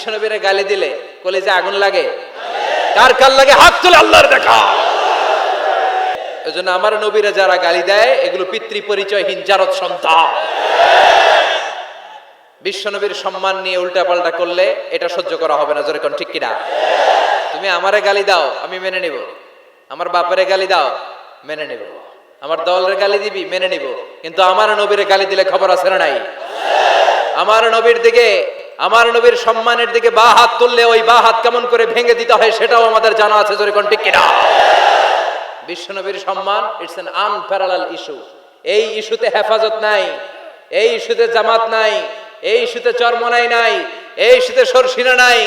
বিশ্বনবীরে গালি দিলে কলেজে আগুন লাগে। কার কার লাগে? হাত তুলে আল্লাহর দেখা। আমার নবীরা যারা গালি দেয়, এগুলো পিতৃ পরিচয়হীন সন্তান। বিশ্বনবীর সম্মান নিয়ে উল্টাপাল্টা করলে এটা সহ্য করা হবে না ঠিক কিনা? তুমি আমারে গালি দাও, আমি মেনে নিব। আমার বাপেরে গালি দাও, মেনে নিব। আমার দলের গালি দিবি, মেনে নিব। কিন্তু আমার নবীরে গালি দিলে খবর আছে না নাই? আমার নবীর দিকে আমার নবীর সম্মানের দিকে বা হাত তুললে ওই বা হাত কেমন করে ভেঙে দিতে হয় সেটাও আমাদের জানা আছে কিনা বিশ্বনবীর সম্মান ইটস এন আনপ্যারালাল ইস্যু এই ইস্যুতে হেফাজত নাই, এই ইস্যুতে জামাত নাই, এই ইস্যুতে চরমনাই নাই এই ইস্যুতে সরসিনা নাই,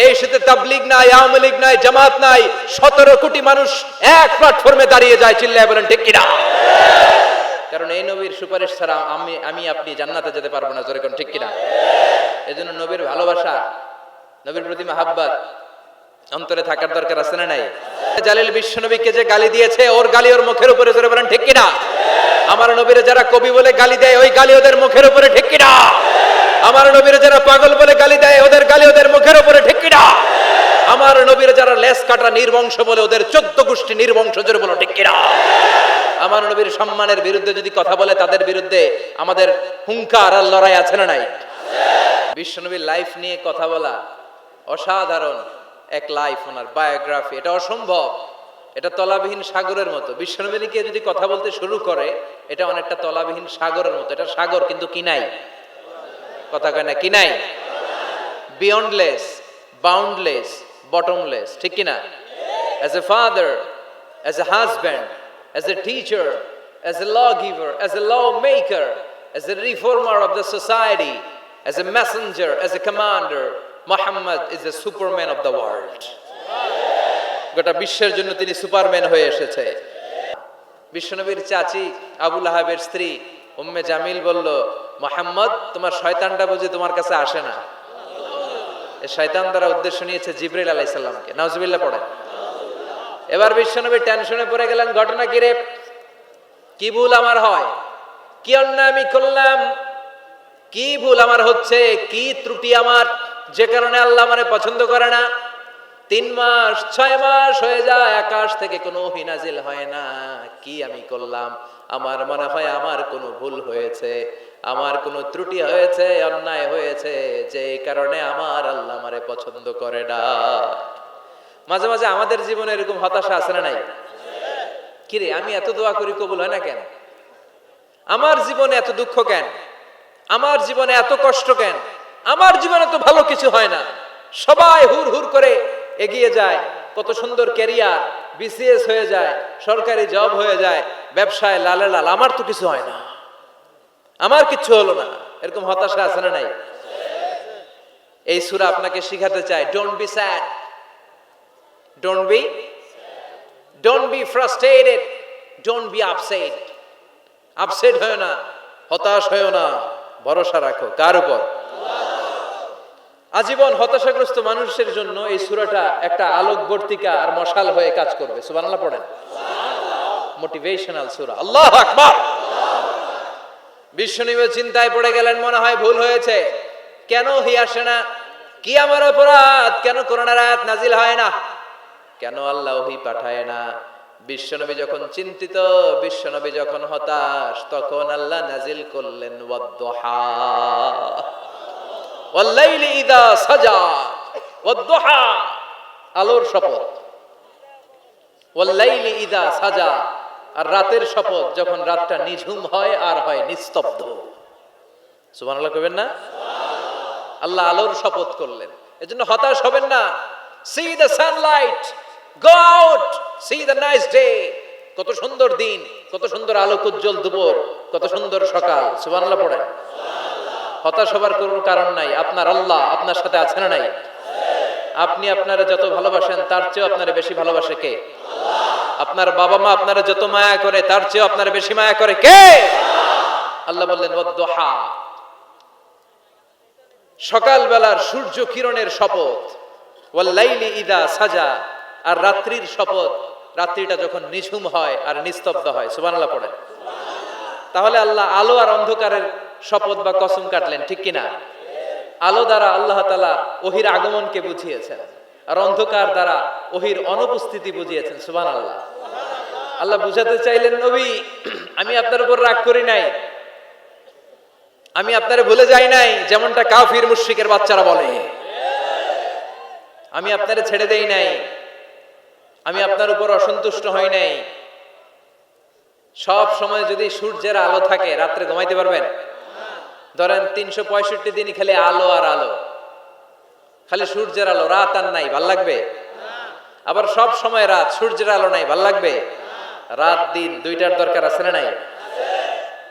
এই ইস্যুতে তাবলিগ নাই, আওয়ামী লীগ নাই, জামাত নাই, সতেরো কোটি মানুষ এক প্ল্যাটফর্মে দাঁড়িয়ে যায়, চিল্লায় বলেন ঠিক কিনা? কারণ এই নবীর সুপারিশ ছাড়া আমি আমি আপনি জান্নাতে যেতে পারব না যেরকম ঠিক কিনা? এজন্য নবীর ভালোবাসা, নবীর প্রতি মাহাব্বাত অন্তরে থাকার দরকার আছে না নাই? জালিল বিশ্বনবীকে যে গালি দিয়েছে, ওর গালি ওর মুখের উপরে জোরে বলেন, ঠিক কিনা? আমার নবীরে যারা কবি বলে গালি দেয়, ওই গালি ওদের মুখের উপরে, ঠিক কিনা? আমার নবীরে যারা পাগল বলে গালি দেয়, ওদের গালি ওদের মুখের উপরে, ঠিক কিনা? আমার নবীরে যারা লেস কাটা নির্বংশ বলে, ওদের চোদ্দ গোষ্ঠী নির্বংশ জোরে বলো, ঠিক কিনা? আমার নবীর সম্মানের বিরুদ্ধে যদি কথা বলে, তাদের বিরুদ্ধে আমাদের হুঙ্কার আর লড়াই আছে না নাই? বিশ্বনবীর লাইফ নিয়ে কথা বলা অসাধারণ এক লাইফ ওনার বায়োগ্রাফি এটা অসম্ভব। এটা তলাবিহীন সাগরের মতো। বিশ্বনবীকে যদি কথা বলতে শুরু করে, এটা অনেকটা তলাবিহীন সাগরের মতো। এটা সাগর, কিন্তু কি নাই? কথা কয় না, কি নাই? বিয়ন্ডলেস বাউন্ডলেস বটমলেস ঠিক কি না as a father as a husband as a teacher as a law giver as a law maker as a reformer of the society as a messenger as a commander Muhammad is a superman of the world গোটা বিশ্বের জন্য তিনি Superman হয়ে এসেছে। বিশ্বনবীর চাচি আবুল আহাবের স্ত্রী উম্মে জামিল বলল, মোহাম্মদ, তোমার শয়তানটা বুঝি তোমার কাছে আসে না। এই শয়তান দ্বারা উদ্দেশ্য নিয়েছে জিব্রাইল আলাইসাল্লামকে নাউজুবিল্লাহ পড়েন। এবার বিশ্বনবী টেনশনে পড়ে গেলেন, ঘটনা কি রে? কি ভুল আমার হয়? কি অন্যায় আমি করলাম? কি ভুল আমার হচ্ছে? কি ত্রুটি আমার? যে কারণে আল্লাহ আমারে পছন্দ করে না। তিন মাস, ছয় মাস হয়ে যায়, আকাশ থেকে কোনো হিনাজিল হয় না। কি আমি করলাম? আমার মনে হয় আমার কোনো ভুল হয়েছে। আমার কোনো ত্রুটি হয়েছে, অন্যায় হয়েছে। যে কারণে আমার আল্লাহ আমারে পছন্দ করে না। মাঝে মাঝে আমাদের জীবনে এরকম হতাশা আছে না নাই? কিরে আমি এত দোয়া করি কবুল হয় না কেন? আমার জীবনে এত দুঃখ কেন? আমার জীবনে এত কষ্ট কেন? আমার জীবনে তো ভালো কিছু হয় না। সবাই হুর হুর করে এগিয়ে যায়, কত সুন্দর ক্যারিয়ার বিসিএস হয়ে যায়, সরকারি জব হয়ে যায়, ব্যবসায় লালে লাল, আমার তো কিছু হয় না। আমার কিচ্ছু হলো না। এরকম হতাশা আছে না নাই? এই সুরা আপনাকে শিখাতে চায় don't be sad don't be don't be frustrated don't be upset upset হয় না, হতাশ হয় না। ভরসা রাখো। কার উপর? আজীবন হতাশাগ্রস্ত মানুষের জন্য এই সুরাটা একটা আলোকবর্তিকা আর মশাল হয়ে কাজ করবে। সুবহানাল্লাহ পড়েন। মোটিভেশনাল সুরা। আল্লাহ আকবার! বিশ্বনবী চিন্তায় পড়ে গেলেন, মনে হয় ভুল হয়েছে। কেন হি আসে না? কি আমার অপরাধ? কেন করোনার আয়াত নাজিল হয় না? কেন আল্লাহ পাঠায় না? বিশ্বনবী যখন চিন্তিত, বিশ্বনবী যখন হতাশ, তখন আল্লাহ নাজিল করলেন আলোর শপথ। ইদা সাজা, আর রাতের শপথ, যখন রাতটা নিঝুম হয় আর হয় নিস্তব্ধ। সুবহানাল্লাহ কইবেন না? আল্লাহ আলোর শপথ করলেন। এজন্য হতাশ হবেন না। See the sunlight go out see the nice day কত সুন্দর দিন, কত সুন্দর আলোক উজ্জ্বল দুপুর, কত সুন্দর সকাল। সুবহানাল্লাহ পড়েন হতাশ হবার কোনো কারণ নাই। আপনার আল্লাহ আপনার সাথে আছে না নাই? আপনি আপনারা যত ভালোবাসেন, তার চেয়েও আপনারা বেশি ভালোবাসে কে? আপনার বাবা মা আপনারা যত মায়া করে, তার চেয়েও আপনারা বেশি মায়া করে কে? আল্লাহ বললেন, ওয়াদ্দুহা। সকালবেলার সূর্য কিরণের শপথ। ওয়াল্লাইলি ইদা সাজা। আর রাত্রির শপথ রাত্রিটা যখন নিঝুম হয় আর নিস্তব্ধ হয়, সুবহানাল্লাহ পড়ে তাহলে আল্লাহ আলো আর অন্ধকারের শপথ বা কসম কাটলেন, ঠিক কিনা? আলো দ্বারা আল্লাহ তালা ওহির আগমনকে বুঝিয়েছেন, আর অন্ধকার দ্বারা ওহির অনুপস্থিতি বুঝিয়েছেন সুবান আল্লাহ আল্লাহ বুঝাতে চাইলেন, নবী, আমি আপনার উপর রাগ করি নাই। আমি আপনারে ভুলে যাই নাই, যেমনটা কাফির মুশরিকের বাচ্চারা বলে। আমি আপনারে ছেড়ে দেই নাই। আমি আপনার উপর অসন্তুষ্ট হই নাই। সব সময় যদি সূর্যের আলো থাকে, রাত্রে ঘুমাইতে পারবেন? ধরেন তিনশো পঁয়ষট্টি দিনই খালি আলো আর আলো। খালি সূর্যের আলো, রাত আর নাই, ভালো লাগবে? আবার সব সময় রাত, সূর্যের আলো নাই, ভালো লাগবে? রাত, দিন, দুইটার দরকার আছে না নাই?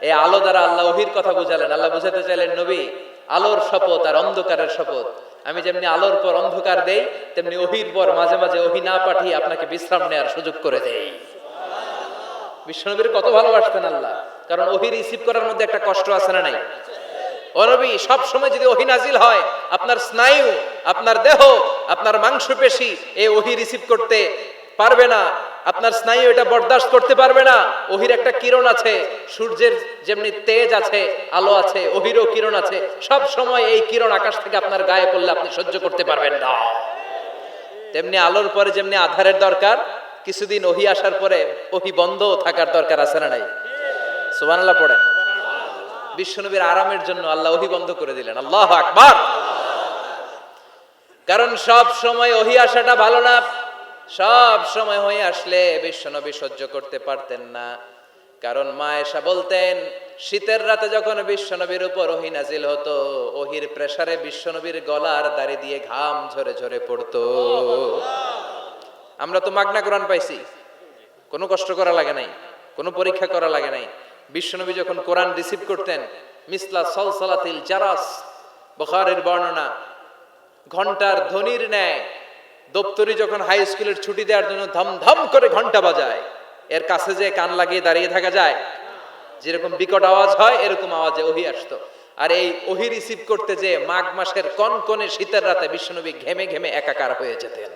এই আলো দ্বারা আল্লাহ ওহির কথা বুঝালেন। আল্লাহ বুঝাতে চাইলেন, নবী, আলোর শপথ আর অন্ধকারের শপথ। আমি যেমনি আলোর পর অন্ধকার দেই, তেমনি ওহির পর মাঝে মাঝে ওহি না পাঠিয়ে আপনাকে বিশ্রাম নেওয়ার সুযোগ করে দেই। বিশ্বনবীর কত ভালোবাসতেন আল্লাহ। কারণ ওহি রিসিভ করার মধ্যে একটা কষ্ট আছে না নাই? ও নবী, সব সময় যদি ওহি নাজিল হয়, আপনার স্নায়ু, আপনার দেহ, আপনার মাংসপেশি, এই ওহি রিসিভ করতে পারবে না। আপনার স্নায়ু এটা বরদাস্ত করতে পারবে না। ওহির একটা কিরণ আছে, সূর্যের যেমনি তেজ আছে, আলো আছে ওহিরও কিরণ আছে। সব সময় এই কিরণ আকাশ থেকে আপনার গায়ে পড়লে আপনি সহ্য করতে পারবেন না। তেমনি আলোর পরে যেমনি আধারের দরকার, কিছুদিন ওহি আসার পরে ওহি বন্ধ থাকার দরকার আছে না নাই? সুবহানাল্লাহ পড়েন। বিশ্বনবীর আরামের জন্য আল্লাহ ওহি বন্ধ করে দিলেন। আল্লাহ আকবার। কারণ সব সময় ওহি আসাটা ভালো না সব সময় হয়ে আসলে বিশ্বনবী সহ্য করতে পারতেন না। কারণ মা এসা বলতেন, শীতের রাতে যখন বিশ্বনবীর উপর ওহি নাজিল হতো, ওহির প্রেসারে বিশ্বনবীর গলার দাড়ি দিয়ে ঘাম ঝরে ঝরে পড়তো। আমরা তো মাগনা কোরআন পাইছি। কোনো কষ্ট করা লাগে নাই, কোনো পরীক্ষা করা লাগে নাই। বিশ্বনবী যখন কোরআন রিসিভ করতেন, মিসলা সলসলাতিল জারাস, বখারের বর্ণনা, ঘণ্টার ধ্বনির ন্যায় দপ্তরি যখন হাই স্কুলের ছুটি দেওয়ার জন্য ধমধম করে ঘণ্টা বাজায়, এর কাছে যে কান লাগিয়ে দাঁড়িয়ে থাকা যায়। যেরকম বিকট আওয়াজ হয়, এরকম আওয়াজে ওহি আসতো। আর এই ওহি রিসিভ করতে যে মাঘ মাসের কনকনে শীতের রাতে বিশ্বনবী ঘেমে ঘেমে একাকার হয়ে যেতেন।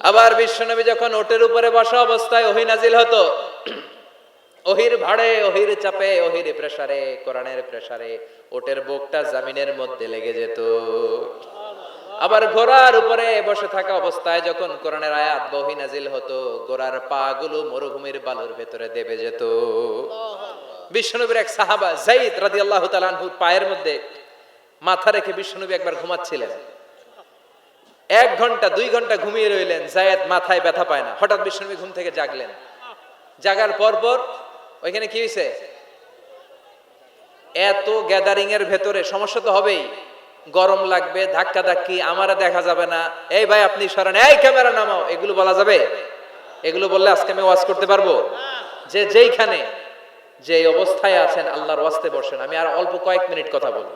আবার বিশ্বনবী যখন ওটের উপরে বসা অবস্থায় ওহি নাজিল হতো, ওহির ভাড়ে, ওহির চাপে, ওহির প্রেসারে কোরআনের প্রেসারে ওটের বুকটা জামিনের মধ্যে লেগে যেত। আবার ঘোড়ার উপরে বসে থাকা অবস্থায় যখন কোরআনের আয়াত বহি নাজিল হতো, ঘোড়ার পা গুলো মরুভূমির বালুর ভেতরে দেবে যেত। বিশ্বনবীর এক সাহাবা জাইদ রাদি আল্লাহ তালানহুর পায়ের মধ্যে মাথা রেখে বিশ্বনবী একবার ঘুমাচ্ছিলেন। এক ঘণ্টা, দুই ঘণ্টা ঘুমিয়ে রইলেন জায়েদ মাথায় ব্যথা পায় না। হঠাৎ বিশ্বনবী ঘুম থেকে জাগলেন। জাগার পর পর ওইখানে কি হয়েছে এত গ্যাদারিং এর ভেতরে সমস্যা তো হবেই। গরম লাগবে, ধাক্কা ধাক্কি, আমারা দেখা যাবে না। এই ভাই, আপনি সরেন। এই ক্যামেরা নামাও, এগুলো বলা যাবে? এগুলো বললে আজকে আমি ওয়াজ করতে পারব? যে যেইখানে, যে অবস্থায় আছেন, আল্লাহর ওয়াস্তে বসেন। আমি আর অল্প কয়েক মিনিট কথা বলব।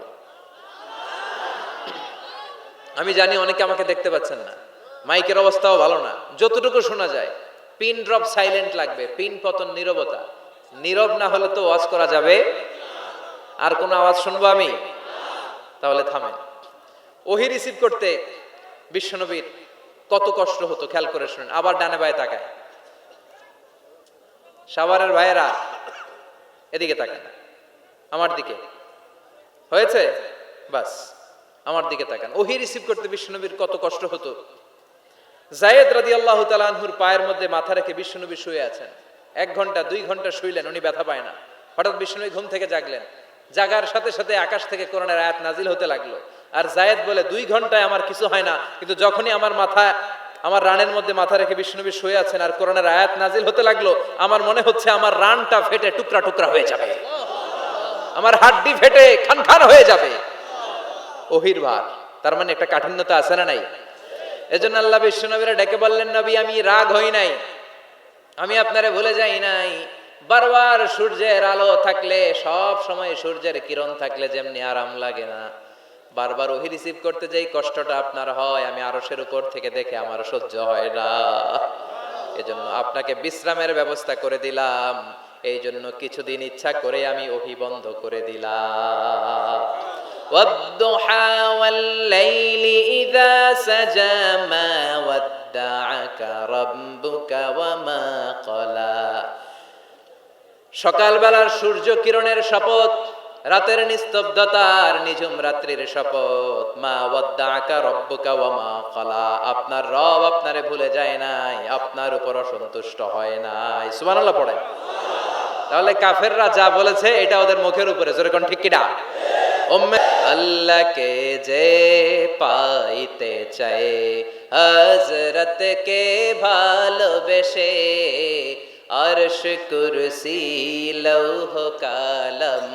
আমি জানি অনেকে আমাকে দেখতে পাচ্ছেন না। মাইকের অবস্থাও ভালো না। যতটুকু শোনা যায়, পিন ড্রপ সাইলেন্ট লাগবে, পিন পতন নীরবতা। নীরব না হলে তো ওয়াজ করা যাবে? আর কোনো আওয়াজ শুনব আমি? তাহলে থামেন ওহি রিসিভ করতে বিশ্বনবীর কত কষ্ট হতো, খেয়াল করে শুনেন। আবার ডানে বায়ে তাকায়। সাভারের ভাইয়েরা এদিকে তাকান আমার দিকে। হয়েছে? বাস, আমার দিকে তাকান। ওহি রিসিভ করতে বিশ্বনবীর কত কষ্ট হতো। জায়েদ রাদি আল্লাহ তালানহুর পায়ের মধ্যে মাথা রেখে বিশ্বনবী শুয়ে আছেন। এক ঘণ্টা, দুই ঘণ্টা শুইলেন, উনি ব্যথা পায় না। হঠাৎ বিশ্বনবী ঘুম থেকে জাগলেন। জাগার সাথে সাথে আকাশ থেকে কোরআনের আয়াত নাজিল হতে লাগল। আর জায়েদ বলে, দুই ঘন্টায় আমার কিছু হয় না, কিন্তু যখনই আমার মাথা, আমার রানের মধ্যে মাথা রেখে বিষ্ণুনবী শুয়ে আছেন আর কোরআনের আয়াত নাজিল হতে লাগল, আমার মনে হচ্ছে আমার রানটা ফেটে টুকরা টুকরা হয়ে যাবে। আমার হাড্ডি ফেটে খান খান হয়ে যাবে। ওহির ভার তার মানে একটা কাঠিন্যতা আছে না নাই? এজন্য আল্লাহ বিশ্বনবীরা ডেকে বললেন, নবী, আমি রাগ হই নাই। আমি আপনারে ভুলে যাই নাই। বারবার সূর্যের আলো থাকলে সব সময় সূর্যের কিরণ থাকলে যেমনি আরাম লাগে না বারবার ওহি রিসিভ করতে যেই কষ্টটা আপনার হয় আমি আরসের উপর থেকে দেখে আমার সহ্য হয় না এজন্য আপনাকে বিশ্রামের ব্যবস্থা করে দিলাম এই জন্য কিছুদিন ইচ্ছা করে আমি ওহি বন্ধ করে দিলাম والضحى والليل إذا سجى ما ودعك ربك وما قلى সকালবেলার সূর্য কিরণের শপথ, রাতের নিস্তব্ধতার নিঝুম রাত্রির শপথ। মা ওয়াদ্দাকা রব্বুকা ওয়া মা আপনার রব আপনারে ভুলে যায় নাই, আপনার উপর অসন্তুষ্ট হয় নাই। সুবহানাল্লাহ পড়েন। তাহলে কাফেররা যা বলেছে, এটা ওদের মুখের উপরে। জোরে কোন ঠিক কিনা? উম্মে আল্লাহকে যে পাইতে চায় হযরত কে ভালোবেসে আরশ কুরসি লৌহ কালম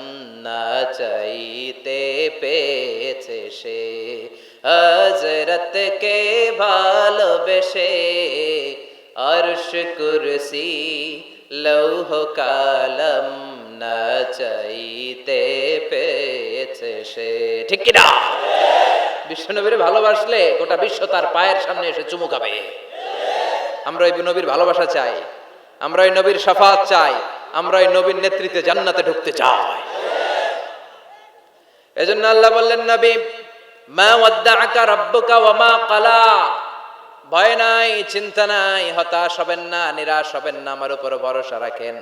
না চাইতে পেয়েছে সে হযরত কে ভালোবেসে আরশ কুরসি লৌহ কালম না চাইতে পেয়েছে সে ঠিক কিনা বিশ্বনবীর ভালোবাসলে গোটা বিশ্ব তার পায়ের সামনে এসে চুমু খাবে। আমরা ওই নবীর ভালোবাসা চাই। আমরা ওই নবীর সাফাত চাই আমরা ওই নবীর নেতৃত্বে জান্নাতে ঢুকতে চাই। এজন্য আল্লাহ বললেন, নবী, মা ওয়াদ্দাআকা রাব্বুকা ওয়া মা ক্বালা। ভয় নাই, চিন্তা নাই, হতাশ হবেন না, নিরাশ হবেন না, আমার উপর ভরসা রাখেন।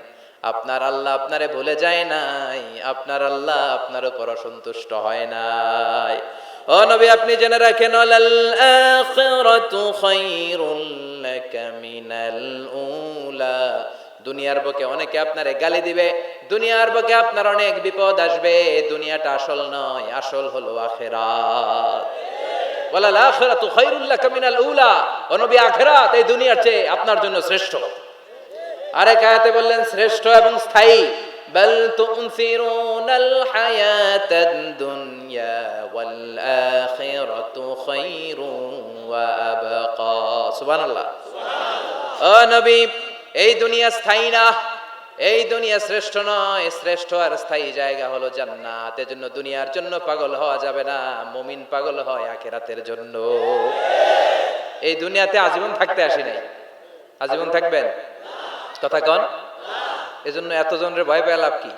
আপনার আল্লাহ আপনারে ভুলে যায় নাই, আপনার আল্লাহ আপনার উপর অসন্তুষ্ট হয় নাই। ও নবী, আপনি জেনে রাখেন আখিরাতু খায়রুল লাকা মিনাল দুনিয়ার বুকে অনেকে আপনারে গালি দিবে, দুনিয়ার বুকে আপনার অনেক বিপদ আসবে, দুনিয়াটা আসল নয়, আসল হলো আখেরাত। ওয়ালাল আখিরাতু খায়রুল লাকা মিনাল উলা, ও নবী আখিরাত এই দুনিয়ার চেয়ে আপনার জন্য শ্রেষ্ঠ। আরেক আয়াতে বললেন, শ্রেষ্ঠ এবং স্থায়ী, বল তুনসিরুনাল হায়াতাদ দুনিয়া ওয়াল আখিরাতু খায়রুন ওয়া আবকা। সুবহানাল্লাহ। ও নবী এই দুনিয়া স্থায়ী না, এই দুনিয়া শ্রেষ্ঠ নয়, শ্রেষ্ঠ আর স্থায়ী জায়গা হলো জান্নাত। এজন্য দুনিয়ার জন্য পাগল হওয়া যাবে না, মুমিন পাগল হয় আখিরাতের জন্য। এই দুনিয়াতে আজীবন থাকতে আসি নাই। আজীবন থাকবেন? কথা কন। এজন্য এতজনের ভয় পেয়ে লাভ কি?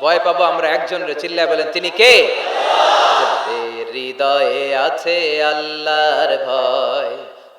ভয় পাবো আমরা একজনের চিল্লায় বলেন, তিনি কে? হৃদয়ে আছে আল্লাহর ভয়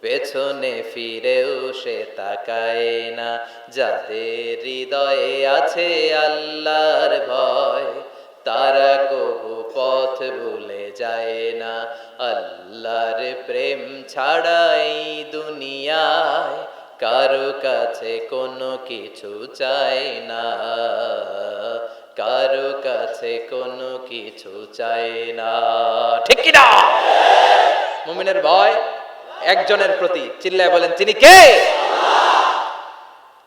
পেছনে ফিরেও সে তাকায় না। যাদের হৃদয়ে আছে আল্লাহর ভয়, তারা কবু পথ ভুলে যায় না। আল্লাহর প্রেম ছাড়াই দুনিয়ায় কারও কাছে কোনো কিছু চায় না। কারও কাছে কোনো কিছু চায় না। ঠিক কিনা? মুমিনের ভয় একজনের প্রতি চিল্লায় বলেন, তিনি কে?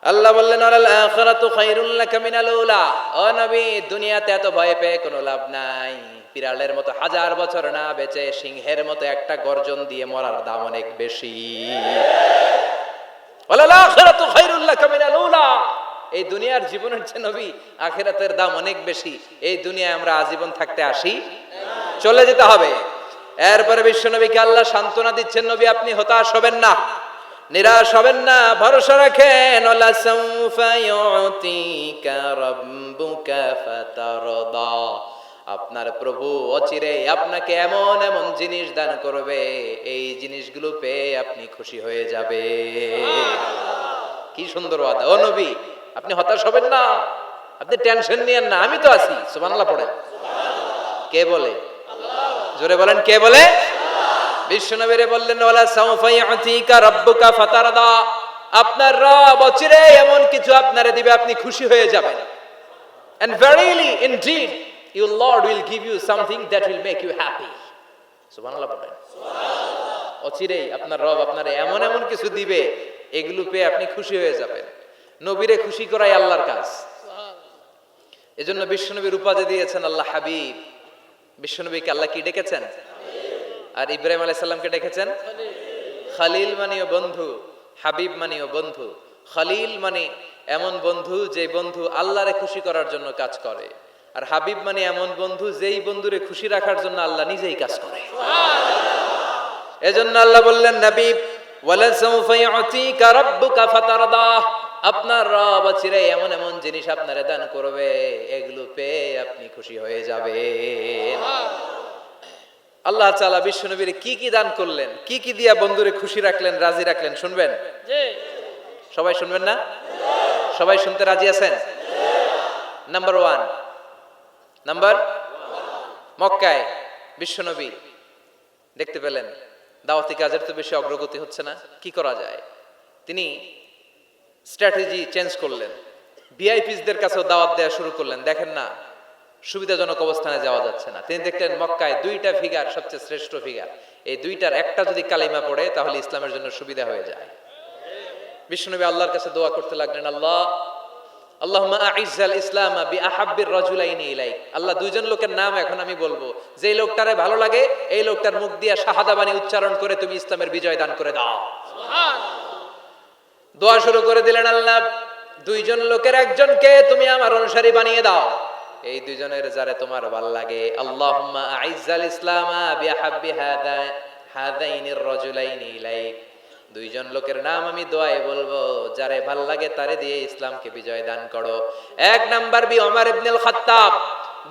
আল্লাহ বললেন, আলাল আখিরাতু খায়রুল লাকা মিনাল উলা। ও নবী, দুনিয়াতে এত ভয় পেয়ে কোনো লাভ নাই। বিড়ালের মতো হাজার বছর না বেঁচে সিংহের মতো একটা গর্জন দিয়ে মরার দাম অনেক বেশি। আলাল আখিরাতু খায়রুল লাকা মিনাল উলা। এই দুনিয়ার জীবনের যে নবী, আখিরাতের দাম অনেক বেশি। এই দুনিয়ায় আমরা আজীবন থাকতে আসি? চলে যেতে হবে। এরপরে বিশ্ব নবীকে আল্লাহ সান্ত্বনা দিচ্ছেন, নবী, আপনি হতাশ হবেন না, নিরাশ হবেন না, ভরসা রাখেন। আপনার প্রভু অচিরে আপনাকে এমন এমন জিনিস দান করবে, এই জিনিসগুলো পেয়ে আপনি খুশি হয়ে যাবে কি সুন্দর ওয়াদা। ও নবী, আপনি হতাশ হবেন না, আপনি টেনশন নিয়েন না, আমি তো আছি। সুবহানাল্লাহ পড়েন। কে বলে? জোরে বলেন কে বলে? বিশ্বনবীরে বললেন ওয়ালা সাউফা ইয়াতিকা রাব্বুকা ফাতারদা। আপনার রব অচিরে এমন কিছু আপনারে দিবে আপনি খুশি হয়ে যাবেন। And verily indeed your lord will give you something that will make you happy. সুবহানাল্লাহ বলেন। অচিরেই আপনার রব আপনারে এমন এমন কিছু দিবে এগুলো পেয়ে আপনি খুশি হয়ে যাবেন। নবীরে খুশি করাই আল্লাহর কাজ। এজন্য বিশ্বনবীর উপাধি দিয়েছেন আল্লাহ হাবিব। বিশ্বনবীকে আল্লাহ কি ডেকেছেন? আর ইব্রাহিম আলাইসাল্লামকে ডেকেছেন? খালিল মানিও বন্ধু, হাবিব মানিও বন্ধু। খালিল মানে এমন বন্ধু যে বন্ধু আল্লাহরে খুশি করার জন্য কাজ করে। আর হাবিব মানে এমন বন্ধু যেই বন্ধুরে খুশি রাখার জন্য আল্লাহ নিজেই কাজ করে। এজন্য আল্লাহ বললেন নবী ওয়ালাসাউফা ইউতিকা রাব্বুকা ফাতারদাহ। আপনার রব চিরে এমন এমন জিনিস আপনারে দান করবে এগুলো পেয়ে আপনি খুশি হয়ে যাবে আল্লাহ তাআলা বিশ্বনবীর কি কি দান করলেন কি কি দিয়া বন্ধুরে খুশি রাখলেন রাজি রাখলেন শুনবেন? সবাই শুনবেন না? সবাই শুনতে রাজি আছেন? নাম্বার ওয়ান নাম্বার মক্কায় বিশ্বনবী দেখতে পেলেন। দাওয়াতি কাজের তো বেশি অগ্রগতি হচ্ছে না কি করা যায়? তিনি স্ট্র্যাটেজি চেঞ্জ করলেন। ভিআইপিসদের কাছেও দাওয়াত দেওয়া শুরু করলেন। দেখেন না, সুবিধাজনক অবস্থানে যাওয়া যাচ্ছে না। তিনি দেখলেন মক্কায় দুইটা ফিগার সবচেয়ে শ্রেষ্ঠ ফিগার এই দুইটার একটা যদি কালিমা পড়ে, তাহলে ইসলামের জন্য সুবিধা হয়ে যায়। বিষ্ণুনবী আল্লাহর কাছে দোয়া করতে লাগলেন, আল্লাহ, আল্লাহুম্মা আইজ্জাল ইসলাম বি আহাব্বির রাজুলাইনি ইলাইক। আল্লাহ, দুইজন লোকের নাম এখন আমি বলব। যে লোকটারে ভালো লাগে, এই লোকটার মুখ দিয়ে শাহাদা বাণী উচ্চারণ করে তুমি ইসলামের বিজয় দান করে দাও। দোয়া শুরু করে দিলেন আল্লাহ, দুইজন লোকের একজনকে তুমি আমার অনুসারী বানিয়ে দাও। এই দুইজনের যারে তোমার ভালো লাগে। আল্লাহুম্মা আইজ্জাল ইসলাম দুইজন লোকের নাম আমি দোয়াই বলব, যারে ভালো লাগে তারে দিয়ে ইসলামকে বিজয় দান করো। এক নাম্বার বি ওমর ইবনুল খাত্তাব,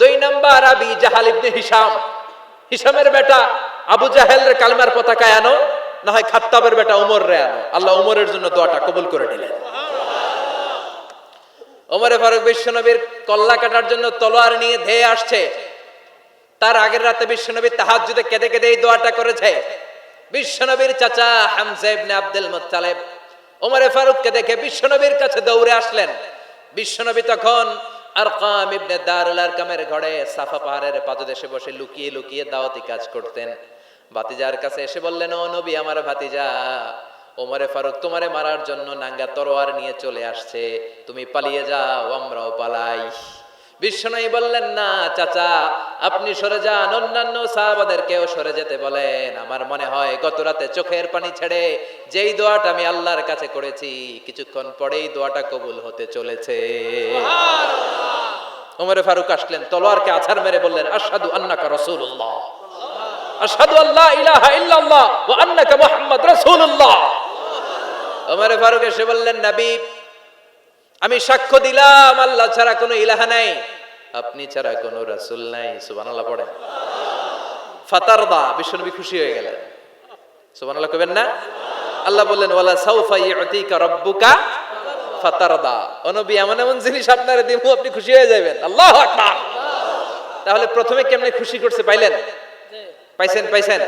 দুই নাম্বার আবি জাহাল ইবনে হিশাম। হিশামের বেটা আবু জাহেলের কালমার পতাকায় আনো। না হয় খাত্তাবের বেটা উমর রে আনো। আল্লাহ উমরের জন্য দোয়াটা কবুল করে নিলেন। ওমরে ফারুক বিশ্বনবীর কল্লা কাটার জন্য তলোয়ার নিয়ে ধেয়ে আসছে। তার আগের রাতে বিশ্বনবী তাহাজ্জুদে কেঁদে কেঁদে এই দোয়াটা করেছে। বিশ্বনবীর চাচা হামজা ইবনে আব্দুল মুত্তালিব ওমরে ফারুককে দেখে বিশ্বনবীর কাছে দৌড়ে আসলেন। বিশ্বনবী তখন আরকাম ইবনে দারুল আরকামের ঘরে সাফা পাহাড়ের পাদদেশে বসে লুকিয়ে লুকিয়ে দাওয়াতি কাজ করতেন। ভাতিজার কাছে এসে বললেন ও নবী আমার ভাতিজা ওমরে ফারুক তোমারে মারার জন্য নাঙ্গা তরোয়ার নিয়ে চলে আসছে। তুমি পালিয়ে যাও আমরাও পালাই। বিশ্বনয়ী বললেন না চাচা আপনি সরে যান। অন্যান্য সাহাবাদেরকেও সরে যেতে বলেন। আমার মনে হয় গত রাতে চোখের পানি ছেড়ে যেই দোয়াটা আমি আল্লাহর কাছে করেছি কিছুক্ষণ পরেই দোয়াটা কবুল হতে চলেছে। ওমরে ফারুক আসলেন তলোয়ারকে আছাড় মেরে বললেন আশহাদু আন্নাকা রাসূলুল্লাহ। এসে বললেন, নবী, আমি সাক্ষ্য দিলাম, আল্লাহ ছাড়া কোনো ইলাহা নাই। আপনি ছাড়া কোনো রাসূল নাই। সুবহানাল্লাহ পড়েন ফাতারদা বিশ্বনবী খুশি হয়ে গেলেন। সুবহানাল্লাহ কবেন না? আল্লাহ বললেন, ওয়ালা সাউফা ইউতিকা রাব্বুকা ফাতারদা। এমন এমন জিনিস আপনারা দিব আপনি খুশি হয়ে যাবেন আল্লাহু আকবার! তাহলে প্রথমে কেমনে খুশি করছে পাইলেন? পাইছেন পাইছেন?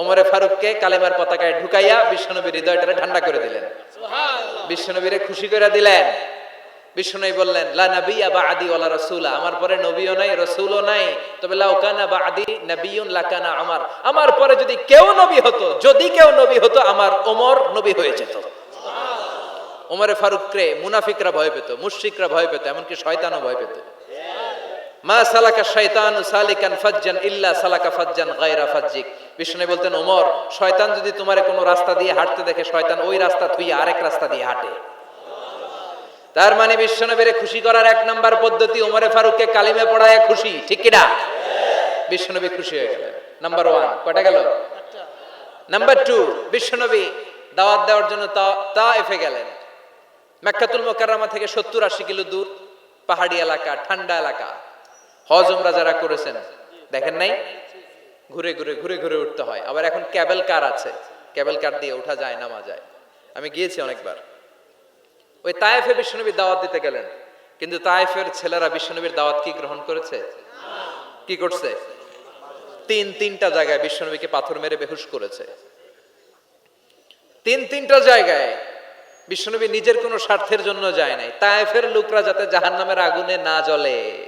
ওমরে ফারুককে কালেমার পতাকায় ঢুকাইয়া বিশ্বনবীর হৃদয়টারে ঠান্ডা করে দিলেন। বিশ্বনবীরে খুশি করে দিলেন। বললেন লা নাবিয়া ওয়ালা রাসূলা। আমার পরে নবীও নাই রাসূলও নাই। তবে নাবিয়ুন লাকানা আমার আমার পরে যদি কেউ নবী হতো যদি কেউ নবী হতো আমার ওমর নবী হয়ে যেত। ওমরে ফারুককে মুনাফিকরা ভয় পেত মুশরিকরা ভয় পেত এমনকি শয়তানও ভয় পেত। মা সালাকা শয়তান সালিকান ফাজ্জান ইল্লা সালাকা ফাজ্জান গায়রা ফাজ্জিক। বিষ্ণু বলতেন, ওমর, শয়তান যদি কোনো রাস্তা দিয়ে হাঁটতে দেখে, শয়তান ওই রাস্তা থুই আরেক রাস্তা দিয়ে হাঁটে। তার মানে বিশ্বনবীরে খুশি করার এক নাম্বার পদ্ধতি, ওমরে ফারুককে কালিমে পড়ায় খুশি, ঠিক বিশ্বনবী খুশি হয়ে গেলেন। নাম্বার ওয়ান কটা গেল? নাম্বার টু বিশ্বনবী দাওয়াত দেওয়ার জন্য তা- তায়েফে গেলেন। মেক্কাতুল মোকাররমা থেকে সত্তর আশি কিলো দূর, পাহাড়ি এলাকা, ঠান্ডা এলাকা। হজ উমরা যারা করেছেন, দেখেন নাই? ঘুরে ঘুরে ঘুরে ঘুরে উঠতে হয়। আবার এখন ক্যাবেল কার আছে? ক্যাবেল কার দিয়ে ওঠা যায়, নামা যায়? আমি গিয়েছি অনেকবার। ওই তায়েফে বিশ্বনবী দাওয়াত দিতে গেলেন। কিন্তু তায়েফের ছেলেরা বিশ্বনবীর দাওয়াত কি গ্রহণ করেছে? কি করছে? তিন, তিনটা জায়গায় বিশ্বনবীকে পাথর মেরে বেহুশ করেছে। তিন, তিনটা জায়গায় বিশ্বনবী নিজের কোনো স্বার্থের জন্য যায় নাই। তায়েফের লোকরা যাতে জাহান্নামের আগুনে না জ্বলে।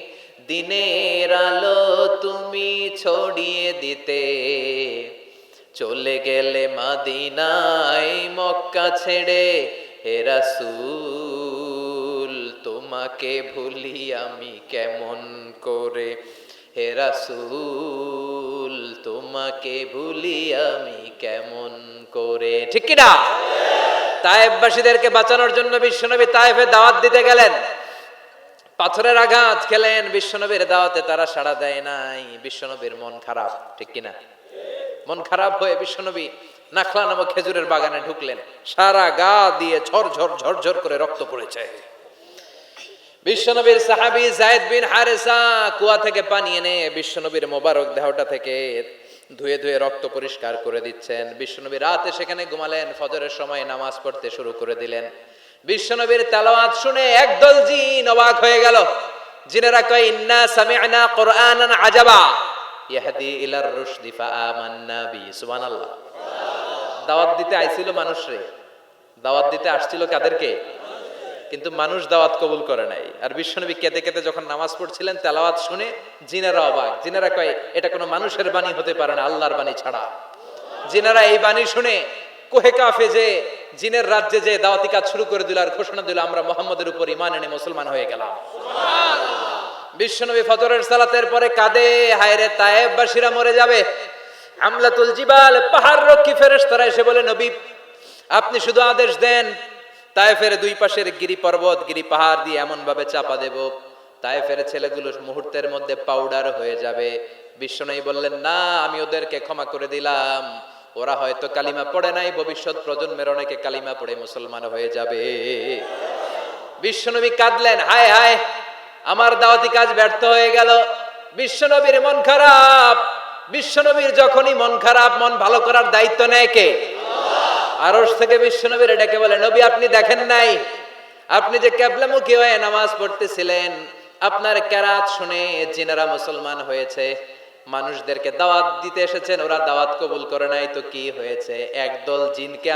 দিনের আলো তুমি ছড়িয়ে দিতে। চলে গেলে মাদিনায় মক্কা ছেড়ে হে সুল তোমাকে ভুলি আমি কেমন করে? হেরা সুল তোমাকে ভুলি আমি কেমন করে? ঠিক কি না তায়েববাসীদেরকে বাঁচানোর জন্য বিশ্বনবী তায়েফে দাওয়াত দিতে গেলেন। পাথরের আঘাত খেলেন বিশ্বনবীর দাওয়াতে, তারা সাড়া দেয় নাই। বিশ্বনবীর মন খারাপ, ঠিক কিনা? মন খারাপ হয়ে বিশ্বনবী নাখলা নামক খেজুরের বাগানে ঢুকলেন। সারা গা দিয়ে ঝরঝর ঝরঝর করে রক্ত পড়েছে। বিশ্বনবীর সাহাবী জায়েদ বিন হারেসা কুয়া থেকে পানি এনে বিশ্বনবীর মোবারক দেহটা থেকে ধুয়ে ধুয়ে রক্ত পরিষ্কার করে দিচ্ছেন। বিশ্বনবী রাতে সেখানে ঘুমালেন, ফজরের সময় নামাজ পড়তে শুরু করে দিলেন। বিশ্বনবীর তেলাওয়াত শুনে একদল জিন অবাক হয়ে গেল। জিনেরা কয়, ইন্না সামি'না কুরআনান আজাবা। ইয়াহদি ইলার রুশদি ফাআমান্না বি, সুবহানাল্লাহ। দাওয়াত দিতে আইছিল মানুষরে দাওয়াত দিতে আসছিল কাদেরকে? কিন্তু মানুষ দাওয়াত কবুল করে নাই। আর বিশ্বনবী কেঁদে কেঁদে যখন নামাজ পড়ছিলেন, তেলাওয়াত শুনে জিনেরা অবাক। জিনেরা কয়, এটা কোনো মানুষের বাণী হতে পারে না, আল্লাহর বাণী ছাড়া। জিনেরা এই বাণী শুনে, কোহে কাফে যে জিনের রাজ্যে যে দাওয়াতি কাজ শুরু করে দিল আর ঘোষণা দিল আমরা মোহাম্মদের উপর ইমান এনে মুসলমান হয়ে গেলাম। বিশ্বনবী ফজরের সালাতের পরে কাঁদে হায়রে তায়েববাসীরা মরে যাবে। আমলাতুল জিবাল পাহাড় রক্ষী ফেরেশতারা এসে বলে নবী আপনি শুধু আদেশ দেন তায়েফের দুই পাশের গিরি পর্বত গিরি পাহাড় দিয়ে এমন ভাবে চাপা দেব। তায়েফের ছেলেগুলো মুহূর্তের মধ্যে পাউডার হয়ে যাবে। বিশ্বনবী বললেন না আমি ওদেরকে ক্ষমা করে দিলাম। ওরা হয়তো কালিমা পড়ে নাই, ভবিষ্যৎ প্রজন্মের অনেকে কালিমা পড়ে মুসলমান হয়ে যাবে। বিশ্বনবী কাঁদলেন, হায় হায়, আমার দাওয়াতি কাজ ব্যর্থ হয়ে গেল। বিশ্বনবীর মন খারাপ, বিশ্বনবীর যখনই মন খারাপ, মন ভালো করার দায়িত্ব নেয় কে? আরস থেকে বিশ্বনবীর ডেকে বলে, নবী, আপনি দেখেন নাই, আপনি যে ক্যাবলামুখী হয়ে নামাজ পড়তেছিলেন, আপনার কেরাত শুনে জিনারা মুসলমান হয়েছে মানুষদেরকে দাওয়াত দিতে এসেছেন ওরা দাওয়াত কবুল করে নাই তো কি হয়েছে? একদল জিনকে